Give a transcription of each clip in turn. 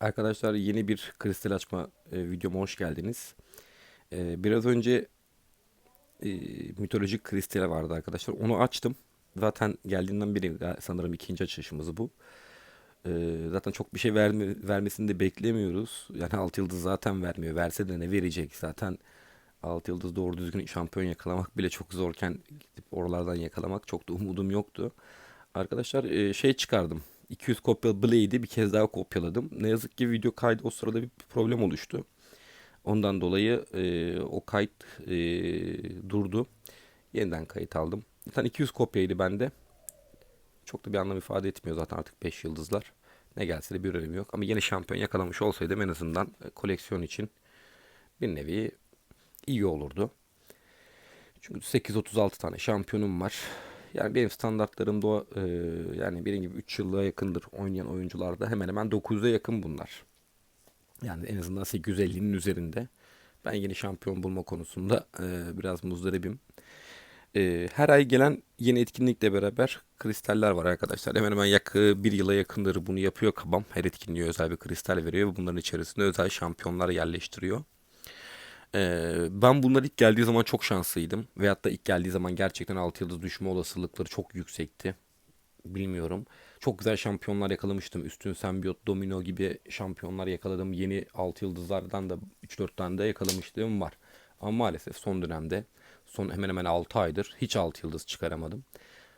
Arkadaşlar yeni bir kristal açma e, videoma hoş geldiniz. E, biraz önce e, mitolojik kristal vardı arkadaşlar. Onu açtım. Zaten geldiğinden beri sanırım ikinci açışımız bu. E, zaten çok bir şey verme, vermesini de beklemiyoruz. Yani 6 yıldız zaten vermiyor. Verse de ne verecek zaten. 6 yıldız doğru düzgün şampiyon yakalamak bile çok zorken gidip oralardan yakalamak çok da umudum yoktu. Arkadaşlar e, şey çıkardım. 200 kopyalı Blade'i bir kez daha kopyaladım. Ne yazık ki video kaydı o sırada bir problem oluştu. Ondan dolayı e, o kayıt e, durdu. Yeniden kayıt aldım. Zaten 200 kopyaydı bende. Çok da bir anlam ifade etmiyor zaten artık 5 yıldızlar. Ne gelse de bir önemi yok. Ama yeni şampiyon yakalamış olsaydım en azından koleksiyon için bir nevi iyi olurdu. Çünkü 836 tane şampiyonum var. Yani benim standartlarımda o, e, yani benim gibi 3 yıla yakındır oynayan oyuncularda hemen hemen 900'e yakın bunlar. Yani en azından 850'nin üzerinde. Ben yeni şampiyon bulma konusunda e, biraz muzdaribim. E, her ay gelen yeni etkinlikle beraber kristaller var arkadaşlar. Hemen hemen yak bir yıla yakındır bunu yapıyor kabam. Her etkinliğe özel bir kristal veriyor ve bunların içerisinde özel şampiyonlar yerleştiriyor. Ee, ben bunlar ilk geldiği zaman çok şanslıydım. Veyahut da ilk geldiği zaman gerçekten 6 yıldız düşme olasılıkları çok yüksekti. Bilmiyorum. Çok güzel şampiyonlar yakalamıştım. Üstün Sembiyot, Domino gibi şampiyonlar yakaladım. Yeni 6 yıldızlardan da 3-4 tane de yakalamışlığım var. Ama maalesef son dönemde son hemen hemen 6 aydır hiç 6 yıldız çıkaramadım.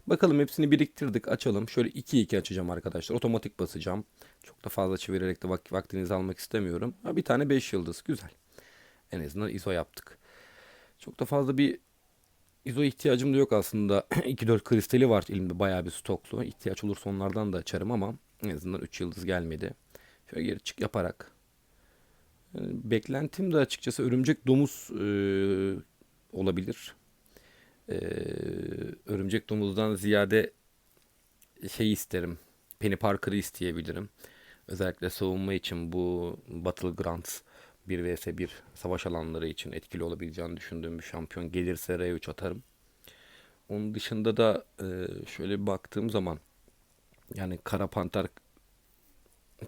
Bakalım hepsini biriktirdik açalım. Şöyle 2-2 açacağım arkadaşlar. Otomatik basacağım. Çok da fazla çevirerek de vak vaktinizi almak istemiyorum. Bir tane 5 yıldız güzel. En azından ISO yaptık. Çok da fazla bir ISO ihtiyacım da yok aslında. 2-4 kristali var elimde bayağı bir stoklu. İhtiyaç olursa onlardan da açarım ama en azından 3 yıldız gelmedi. Şöyle geri çık yaparak. Yani beklentim de açıkçası örümcek domuz e, olabilir. E, örümcek domuzdan ziyade şey isterim. Penny Parker'ı isteyebilirim. Özellikle savunma için bu Battlegrounds 1 vs 1 savaş alanları için etkili olabileceğini düşündüğüm bir şampiyon gelirse R3 atarım. Onun dışında da e, şöyle baktığım zaman yani Kara Panter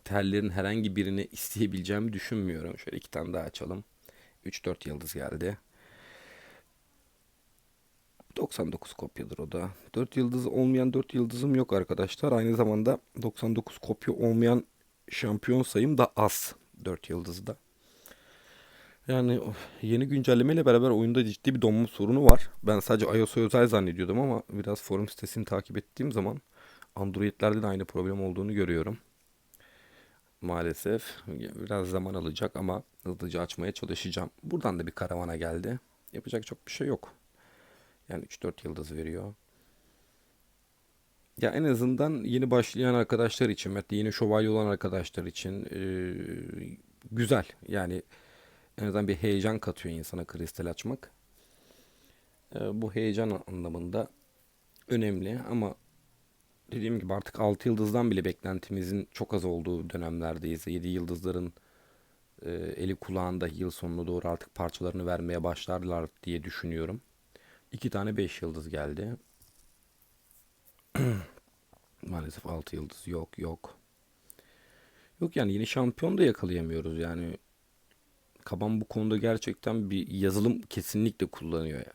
tellerin herhangi birini isteyebileceğimi düşünmüyorum. Şöyle iki tane daha açalım. 3-4 yıldız geldi. 99 kopyadır o da. 4 yıldız olmayan 4 yıldızım yok arkadaşlar. Aynı zamanda 99 kopya olmayan şampiyon sayım da az. 4 yıldızda. Yani yeni güncellemeyle beraber oyunda ciddi bir donma sorunu var. Ben sadece iOS'a özel zannediyordum ama biraz forum sitesini takip ettiğim zaman Android'lerde de aynı problem olduğunu görüyorum. Maalesef biraz zaman alacak ama hızlıca açmaya çalışacağım. Buradan da bir karavana geldi. Yapacak çok bir şey yok. Yani 3-4 yıldız veriyor. Ya en azından yeni başlayan arkadaşlar için, hatta yeni şövalye olan arkadaşlar için eee, güzel. Yani en azından bir heyecan katıyor insana kristal açmak. Eee, bu heyecan anlamında önemli ama dediğim gibi artık 6 yıldızdan bile beklentimizin çok az olduğu dönemlerdeyiz. 7 yıldızların eee, eli kulağında yıl sonuna doğru artık parçalarını vermeye başlarlar diye düşünüyorum. İki tane 5 yıldız geldi. Maalesef 6 yıldız yok yok. Yok yani yeni şampiyon da yakalayamıyoruz yani. Kaban bu konuda gerçekten bir yazılım kesinlikle kullanıyor ya.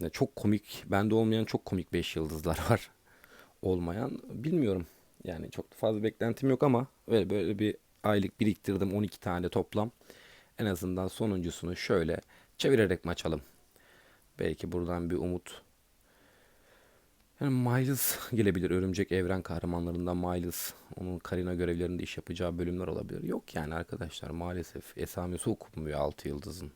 Ya çok komik, bende olmayan çok komik 5 yıldızlar var. Olmayan bilmiyorum. Yani çok fazla beklentim yok ama böyle böyle bir aylık biriktirdim 12 tane toplam. En azından sonuncusunu şöyle çevirerek mi açalım? Belki buradan bir umut. Yani Miles gelebilir. Örümcek Evren kahramanlarından Miles. Onun Karina görevlerinde iş yapacağı bölümler olabilir. Yok yani arkadaşlar maalesef esamesi okunmuyor 6 yıldızın.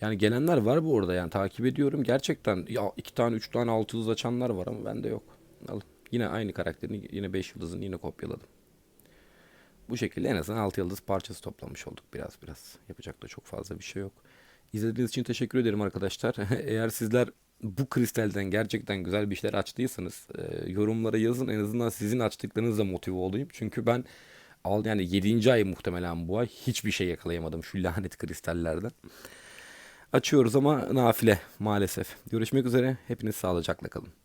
Yani gelenler var bu arada yani takip ediyorum. Gerçekten ya iki tane üç tane 6 yıldız açanlar var ama bende yok. Al. Yine aynı karakterini yine 5 yıldızın yine kopyaladım. Bu şekilde en azından 6 yıldız parçası toplamış olduk biraz biraz. Yapacak da çok fazla bir şey yok. İzlediğiniz için teşekkür ederim arkadaşlar. Eğer sizler bu kristalden gerçekten güzel bir şeyler açtıysanız e, yorumlara yazın. En azından sizin açtıklarınızla motive olayım. Çünkü ben al yani 7. ay muhtemelen bu ay hiçbir şey yakalayamadım şu lanet kristallerden. Açıyoruz ama nafile maalesef. Görüşmek üzere. Hepiniz sağlıcakla kalın.